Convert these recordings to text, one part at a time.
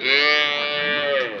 Yeah.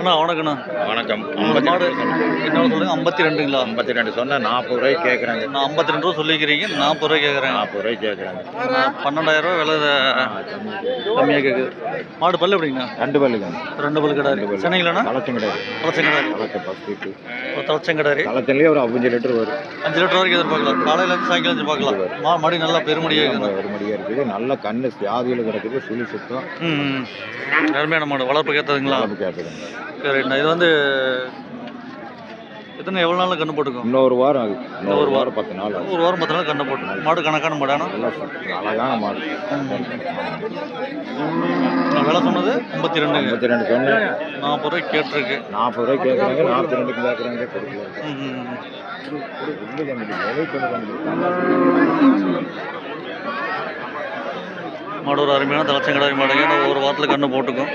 அண்ணா வணக்கண்ணா வணக்கம். மாடு என்ன சொல்லுங்க ஐம்பத்தி ரெண்டுங்களா? ஐம்பத்தி ரெண்டு சொன்னால் நாற்பது ரூபாய்க்கு கேட்குறாங்க நான் ஐம்பத்தி ரெண்டு ரூபா சொல்லிக்கிறீங்க நாற்பது ரூபாய் கேட்குறேன் நாற்பது ரூபாய்க்கு கேட்குறாங்க பன்னெண்டாயிரம் ரூபா விலை கம்மியாக கேட்குது மாடு பல்லு எப்படிங்கண்ணா? ரெண்டு பல்லுங்க. ரெண்டு பல்லு கிடாரி சென்னைங்களா கலச்சம் கிடையாது தலைச்சங்கடாரி லிட்டரு தலைச்சங்கடாரி கலச்சம்லேயே ஒரு அஞ்சு லிட்டர் வரும். அஞ்சு லிட்டர் வரைக்கும் எதிர்பார்க்கலாம். காலையில இருந்து சாயங்காலம் எதிர்பார்க்கலாம். மா மாடி நல்லா பெருமடியாக இருக்குது. ஒரு மடியாக இருக்குது. நல்ல கண்ணு வியாதியில் கிடக்குது சுழி சுத்தம். அருமையான மாடு. வளர்ப்பு ஏற்றதுங்களா வளர்ப்பு கேட்குதுங்க சரிண்ணா இது வந்து எத்தனை எவ்வளோ நாளில் கண்ணு போட்டுக்கும் இன்னொரு வாரம் ஆகுது. இன்னொரு வாரம். பத்து நாள் ஒரு வாரம் பத்து நாள் கண்ணு போட்டு. மாடு கணக்கான மாடானா. அழகான மாடு. நான் விலை சொன்னது? ஐம்பத்தி ரெண்டுங்க. ஐம்பத்தி ரெண்டு சொன்னேன். நாற்பது ரூபாய் கேட்டிருக்கு. நாற்பது ரூபாய்க்கு கேட்குறாங்க. நாற்பத்தி ரெண்டுக்கு கேட்குறாங்க. கொடுக்கல ம், ம், ம். இல்லை தம்பி விலை கொஞ்சம் மாடு ஒரு அருமையான தலைச்சங்கடாரி மாடுங்க. ஒரு வாரத்தில் கண்ணு போட்டுக்கும்.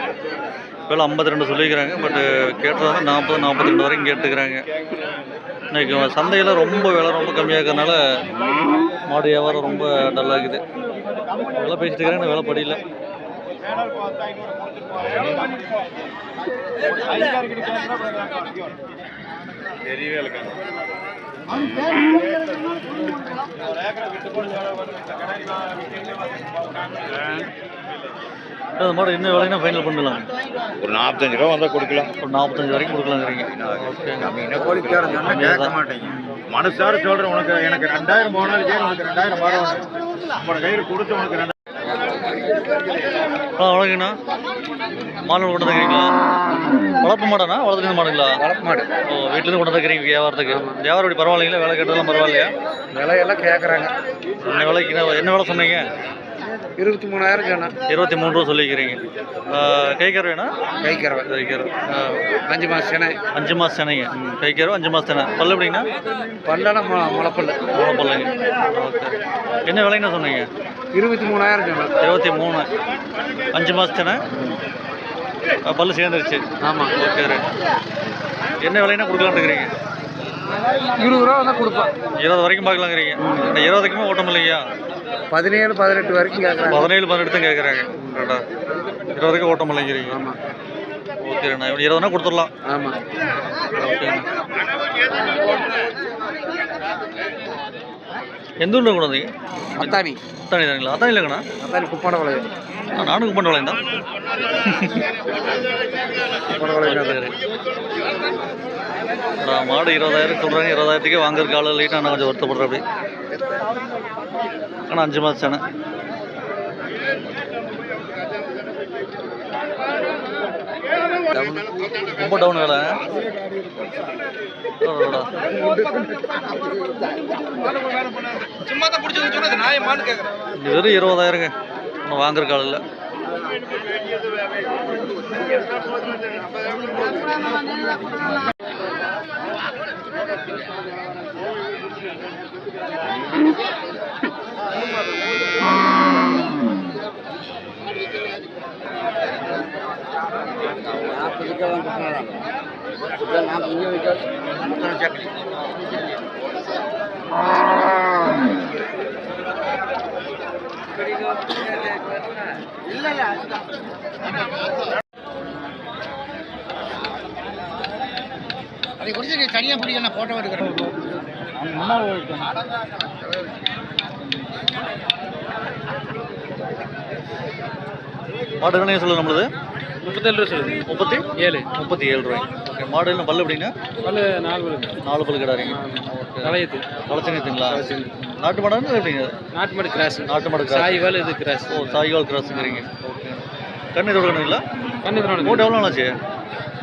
விலை ஐம்பத்தி ரெண்டு சொல்லிக்கிறாங்க. பட்டு கேட்டது வந்து நாற்பது நாற்பத்தி ரெண்டு வரைக்கும் கேட்டுக்கிறாங்க. இன்னைக்கு சந்தையில் ரொம்ப விலை ரொம்ப கம்மியாக இருக்கிறதுனால மாடு வியாபாரம் ரொம்ப டல்லாகுது விலை பேசிட்டு இருக்கிறாங்க விலை படியல. அந்த மாடு இன்னும் விலைன்னா ஃபைனல் பண்ணலாம். ஒரு நாற்பத்தஞ்சு ரூபா வந்தால் கொடுக்கலாம். ஒரு நாற்பத்தஞ்சு வரைக்கும் கொடுக்கலாங்கிறீங்க. மனசார சொல்றேன் உனக்கு எனக்கு ரெண்டாயிரம் போனாலும் சரி உனக்கு ரெண்டாயிரம் வரும்? நம்ம கையில் கொடுத்து உனக்கு ரெண்டாயிரம். ஆ வணக்கங்கண்ணா மாடு கொண்டு வந்துக்கிறீங்களா வளர்ப்பு மாடாண்ணா வளர்த்துட்டு மாடுங்களா? வளர்ப்பு மாடு. ஓ வீட்டிலேருந்து கொண்டு வந்துக்கிறீங்க வியாபாரத்துக்கு. வியாபாரம் எப்படி பரவாயில்லைங்களா? விலை கேட்டதெல்லாம் பரவாயில்லையா? விலையெல்லாம் கேட்குறாங்க என்ன விலைக்கு என்ன விலை சொன்னீங்க? இருபத்தி மூணாயிரம் சொன்னேன் இருபத்தி மூணு ரூபா சொல்லிக்கிறீங்க கை கைக்கிறவ கை கரு அஞ்சு மாதம் சென்னை. அஞ்சு மாதம் சென்னைங்க. கை கரு அஞ்சு மாதம் சென்னை. பல்லு எப்படிங்கண்ணா? பல்லட முளப்பல்ல. மூணு பல்லுங்க ஓகே. என்ன விலைங்கண்ணா சொன்னீங்க? இருபத்தி மூணாயிரம் சொன்னேன் இருபத்தி மூணு. அஞ்சு மாதம் சென்னை? பல்லு சேர்ந்துருச்சு. ஆமாம் ஓகே ரைட். என்ன விலைன்னா கொடுக்கலான்னு இருக்கிறீங்க? இருபது ரூபா வந்தால் கொடுப்பேன். இருபது வரைக்கும் பார்க்கலாங்கிறீங்க. இருபதுக்குமே ஓட்டம் இல்லையா? பதினேழு பதினெட்டு வரைக்கும் கேட்குறாங்க பதினேழு பதினெட்டு தான் கேட்குறாங்க கரெக்டா இருபதுக்கு ஓட்டம் இல்லைங்கிறீங்க ஆமாம் ஓகேண்ணா இப்படி இருபதுனா கொடுத்துடலாம். ஆமாம் எந்த ஊரில் வந்தீங்க? அத்தானி அத்தானி தானுங்களா? அத்தானி இல்லைங்கண்ணா? அத்தானி குப்பாட வளையம் நானும் குப்பன் வளையம் தான். நான் மாடு இருபதாயிரம் சொல்கிறாங்க இருபதாயிரத்துக்கே வாங்குறதுக்கு ஆள் இல்லைட்டு நான் கொஞ்சம் வருத்தப்படுறேன் அப்படி ஆனால் அஞ்சு மாதம் சேனை. ரொம்ப டவுன் வேலை சும்மா தான் பிடிச்சி சொன்னது கேட்குறேன் வெறும் இருபதாயிரங்க. ஒன்றும் வாங்குற ஆள் இல்லை. அதை குறித்து நீ தனியாக பிடிக்க நான் ஃபோட்டோ எடுக்கிறேன் மாடு என்ன சொல்லுங்க நம்மளுது? முப்பத்தேழு ரூபா சொல்லுது. முப்பத்தி? ஏழு. முப்பத்தி ஏழு ரூபாய். ஓகே மாடு என்ன பல்லு எப்படிங்க? பல்லு நாலு பல்லு. நாலு பல்லு கிடாரிங்க. தலையத்து கலச்சங்கத்துங்களா நாட்டு மாடான்னு எப்படிங்க நாட்டு மாடு கிராஸ். நாட்டு மாடு சாய்வால் இது கிராஸ். ஓ சாய்வால் கிராஸுங்கிறீங்க. ஓகே. கண்ணு இதோட கண்ணுங்களா கண்ணு போட்டு எவ்வளோ நாளாச்சு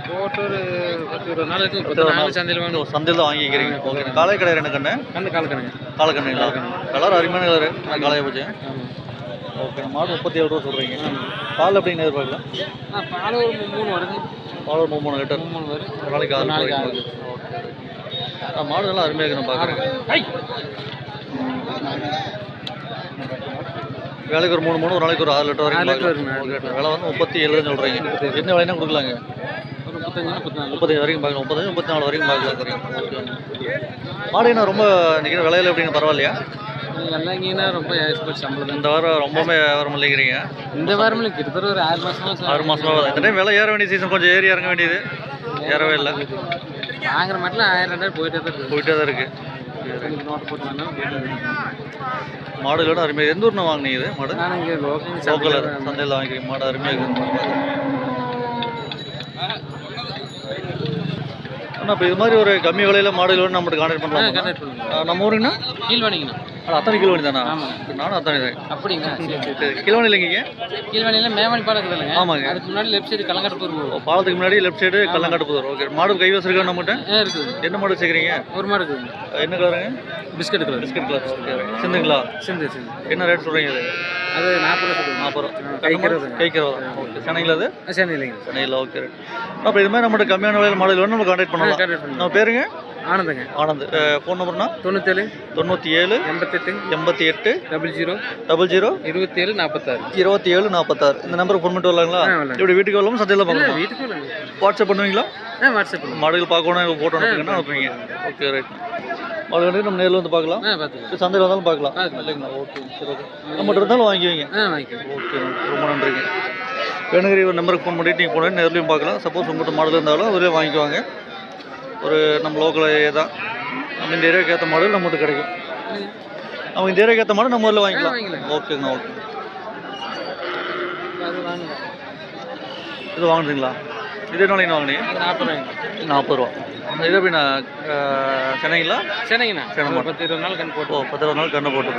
போட்டு பத்து நாள் சந்தையில் தான் வாங்கிக்கிறீங்க. ஓகே. காலை கடை ரெண்டு கண்ணு? கண்ணு கால் கண்ணுங்க காலை கண்ணுங்களா கலர் அருமையான கலரு. காலையை போச்சு. ஓகே மாடு முப்பத்தி ஏழு ரூபா சொல்கிறீங்க பால் எப்படிங்க எதிர்பார்க்கலாம் பால் ஒரு மூணு வருது. பால் ஒரு மூணு லிட்டர். மூணு வருது. ஒரு நாளைக்கு ஆறு நாளைக்கு நாளைக்கு ஓகே மாடு நல்லா அருமையாக இருக்கு நான் பார்க்குறேன் வேலைக்கு ஒரு மூணு மூணு ஒரு நாளைக்கு ஒரு ஆறு லிட்டர் வரைக்கும் விலை வந்து முப்பத்தி ஏழு சொல்கிறீங்க என்ன விலைனா கொடுக்கலாங்க? முப்பத்தஞ்சு வரைக்கும் பார்க்கலாம் முப்பத்தஞ்சு முப்பத்தி நாலு வரைக்கும் பார்க்கலாம் மாடு என்ன ரொம்ப நிற்கிற விலையில எப்படிங்க பரவாயில்லையா? இங்கன்னா ரொம்ப எக்ஸ்பர்ட் சம்பளம் இந்த வாரம் ரொம்பவே வியாபாரம் இல்லைங்கிறீங்க. இந்த வாரம் கிட்டத்தட்ட ஒரு ஆறு மாசமா ஆறு மாசமா இந்த டைம் விலை ஏற வேண்டிய சீசன் கொஞ்சம் ஏறி இறங்க வேண்டியது. ஏறவே இல்லை. வாங்குற மட்டும் ஆயிரம் ரெண்டாயிரம் போயிட்டே தான் இருக்கு. போயிட்டே தான் இருக்கு. கொஞ்சம் நோட்டு போட்டு வேணாலும் போயிட்டு மாடுகளோட அருமையாக எந்த ஊர்னா வாங்கினீங்க இது மாடு? நான் இங்கே லோக்கல் லோக்கல் சந்தையில் வாங்கிக்கிறீங்க. மாடு அருமையாக இருக்குது அண்ணா இப்போ இது மாதிரி ஒரு கம்மி விலையில மாடுகளோட நம்மகிட்ட கான்டாக்ட் பண்ணலாம்? நம்ம ஊருங்கண்ணா? கீழ் வாணிங்கண்ணா அது அத்தனை கிலோமீட்டர் தானா? நானும் அத்தனை தான் சரி கிலோமீட்டர் இல்லைங்க கீழ் வாணியில் மேவாணி பாலம் இல்லைங்க. ஆமாங்க. அதுக்கு முன்னாடி லெஃப்ட் சைடு கலங்காட்டு போகும். பாலத்துக்கு முன்னாடி லெஃப்ட் சைடு கல்லங்காட்டு போதும் ஓகே. மாடு கைவசம் இருக்கா நம்மகிட்ட? இருக்குது. என்ன மாடு வச்சுக்கிறீங்க? ஒரு மாடு இருக்குதுங்க என்ன கலருங்க? Biscuit colour. பிஸ்கட் கலர் சிந்துங்களா? சிந்து சிந்து. என்ன ரேட் சொல்கிறீங்க இது? அது நாற்பது ரூபா சொல்லுங்க. நாற்பது ரூபா. கைக்கிறதுங்க. கைக்கிறதா ஓகே. சென்னையில் அது? இல்லைங்க சென்னையில் ஓகே. அப்போ இது மாதிரி நம்மகிட்ட கம்மியான விலையில் மாடல் வேணும் நம்ம கான்டாக்ட் பண்ணலாம். நம்ம பேருங்க? ஆனந்தங்க. ஆனந்த் ஃபோன் நம்பர்னா தொண்ணூத்தேழு. தொண்ணூற்றி ஏழு எண்பத்தெட்டு. எண்பத்தி எட்டு டபுள் ஜீரோ. Double zero. இருபத்தேழு நாற்பத்தாறு இருபத்தி ஏழு நாற்பத்தாறு இந்த நம்பருக்கு ஃபோன் பண்ணிட்டு வரலாங்களா. இப்படி வீட்டுக்கு வரலாமா சந்தையில் பார்க்கலாம் வீட்டுக்கு வாட்ஸ்அப் பண்ணுவீங்களா? வாட்ஸ்அப் பண்ணுங்க மாடுகள் பார்க்கணும் ஃபோட்டோ அனுப்புங்கன்னா அனுப்புவீங்க. ஓகே ரைட் மாடு வந்து நம்ம நேரில் வந்து பார்க்கலாம். சந்தையில் வந்தாலும் பார்க்கலாம். இல்லைங்களா? ஓகே சரி ஓகே நம்மகிட்ட இருந்தாலும் வாங்கிக்கலாம் ஓகே ரொம்ப நன்றிங்க. வேணுங்கிற ஒரு நம்பருக்கு ஃபோன் பண்ணிட்டு நீங்கள் போனால் நேர்லையும் பார்க்கலாம். சப்போஸ் உங்கள்கிட்ட மாடல் இருந்தாலும் அவரே வாங்கிக்குவாங்க. ஒரு நம்ம லோக்கல் ஏரியா தான். நம்ம இந்த ஏரியாவுக்கு ஏற்ற மாடல் நம்மகிட்ட கிடைக்கும். நம்ம இந்த ஏரியாவுக்கு ஏற்ற மாடல் நம்ம ஊரில் வாங்கிக்கலாம். ஓகேங்க ஓகே இது வாங்குறீங்களா? இது என்ன வாங்குனீங்க? நாற்பது ரூபாய்ங்க. நாற்பது ரூபா. இது எப்படிண்ணா சென்னைங்களா? சரிங்கண்ணா சரி, ஒரு பத்து இருபது நாள் ஓ போட்டு. பத்து இருபது நாள் கண்ணு போட்டு.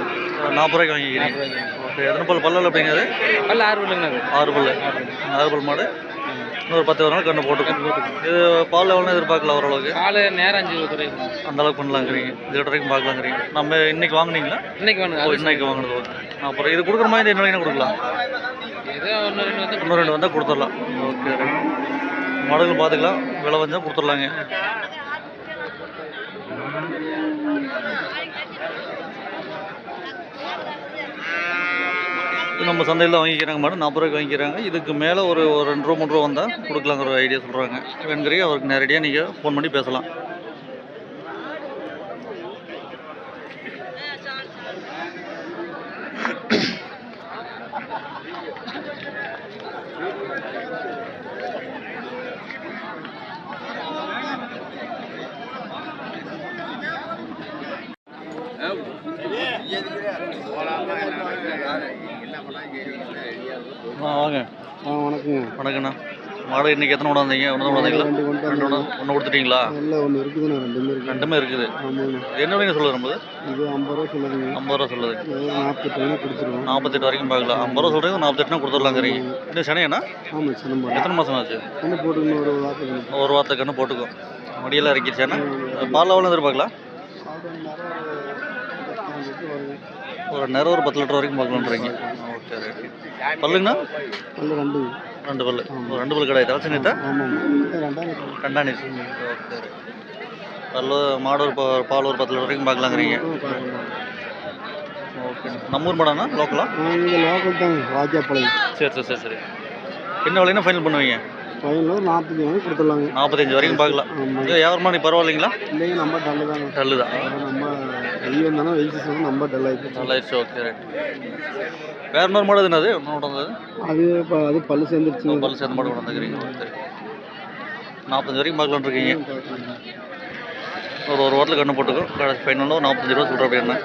நாற்பது ரூபாய்க்கு வாங்கிக்கிறீங்க. ஓகே எத்தனை பல் பல்லல் அப்படிங்கிறது பல்ல ஆறு இல்லைங்கண்ணா அது. ஆறு பல் ஆறு பல் மாடு இன்னொரு பத்து நாள் கண்ணு போட்டுக்கும் இது பால் எவ்வளோ எதிர்பார்க்கல ஓரளவுக்கு? காலை நேரம் அஞ்சு ரூபாய் அந்த அளவுக்கு பண்ணலாங்கிறீங்க. இது வரைக்கும் பார்க்கலாங்கிறீங்க. நம்ம இன்னைக்கு வாங்குனீங்களா? இன்னைக்கு ஓ இன்னைக்கு வாங்கினது. அப்புறம் இது கொடுக்குற மாதிரி என்ன விலைக்கு கொடுக்கலாம். இன்னும் ரெண்டு வந்தால் கொடுத்துடலாம். ஓகே மாடுகள் பார்த்துக்கலாம். விலை வந்தால் கொடுத்துடலாங்க. நம்ம சந்தையில் தான் வாங்கிக்கிறாங்க மேடம் நாற்பது ரூபாய்க்கு வாங்கிக்கிறாங்க. இதுக்கு மேலே ஒரு ஒரு ரெண்டு ரூபா மூணு ரூபா வந்தால் கொடுக்கலாங்கிற ஒரு ஐடியா சொல்கிறாங்க வேணுங்கிறீங்க அவருக்கு நேரடியாக நீங்கள் ஃபோன் பண்ணி பேசலாம். ஆ வணக்கங்க. வணக்கண்ணா. மாடு இன்னைக்கு எத்தனை கொண்டாந்தீங்க ஒன்று தான் கொண்டாந்தீங்களா ரெண்டு கொண்டு ரெண்டு ஒன்று ஒன்று கொடுத்துட்டீங்களா? இல்லை ஒன்று இருக்குதுண்ணா. ரெண்டுமே இருக்கு ரெண்டுமே இருக்குது. என்ன விலைங்க சொல்லுது நம்ம இது ஐம்பது ரூபா சொல்லுதுங்க. ஐம்பது ரூபா சொல்லுது. நாற்பத்தெட்டு வேணா கொடுத்துருவோம். நாற்பத்தெட்டு வரைக்கும் பார்க்கலாம். ஐம்பது ரூபா சொல்கிறீங்க நாற்பத்தெட்டுனா கொடுத்துடலாங்கிறீங்க. இன்னும் சனையண்ணா? ஆமாம் சிதம்பரம் எத்தனை மாதம் ஆச்சு? என்ன போட்டுக்கணும்? ஒரு வார்த்தை ஒரு வாரத்துக்கு கண்ணு போட்டுக்கோ முடியெல்லாம் இறக்கிடுச்சேண்ணா பால் எவ்வளோ எதிர்பார்க்கலாம்? ஒரு நேரம் ஒரு பத்து லிட்டர் வரைக்கும் பார்க்கலான்றீங்க ஓகே ரைட் பல்லுங்கண்ணா நல்ல ரெண்டு. ரெண்டு பல்லு. ஒரு ரெண்டு பல்லு கிடையாது தலைச்சு நீட்டா? ரெண்டாம் ஓகே. பல்லு மாடு ஒரு பா- பால் ஒரு பத்து லிட்டர் வரைக்கும் பார்க்கலாங்கிறீங்க. ஓகே. நம்ம ஊர் மாடாண்ணா? லோக்கலா? லோக்கல் தாங்க வாஜாப்பாளையம் சரி சரி சரி சரி. என்ன விலைன்னா ஃபைனல் பண்ணுவீங்க? ஒரு நாற்பத்தஞ்சு வேணா கொடுத்துடலாங்க. நாற்பத்தஞ்சு வரைக்கும் பார்க்கலாம். ஆமாம் இது வியாபாரமா நீ பரவாயில்லைங்களா? இல்லைங்க நம்ம டல்லு தாங்க டல்லு தான் நம்ம வெயில் வந்தாலும் வெயில் சீசன் நம்ம டல் ஆகிடுச்சு நல்லாயிருச்சு ஓகே ரைட் வேற இன்னொரு மாடு என்னது இன்னொன்று வந்தது அது இப்போ அது பல்லு சேர்ந்துருச்சுங்க பல் சேர்ந்து மாடு கொண்டு வந்துக்கிறீங்க சரி. நாற்பத்தஞ்சு வரைக்கும் பார்க்கலான்னு இருக்கீங்க ஒரு ஒரு வாரத்தில் கண்ணு போட்டுக்கோ. கடைசி ஃபைனலாக ஒரு நாற்பத்தஞ்சு ரூபா சொல்கிற அப்படின்னா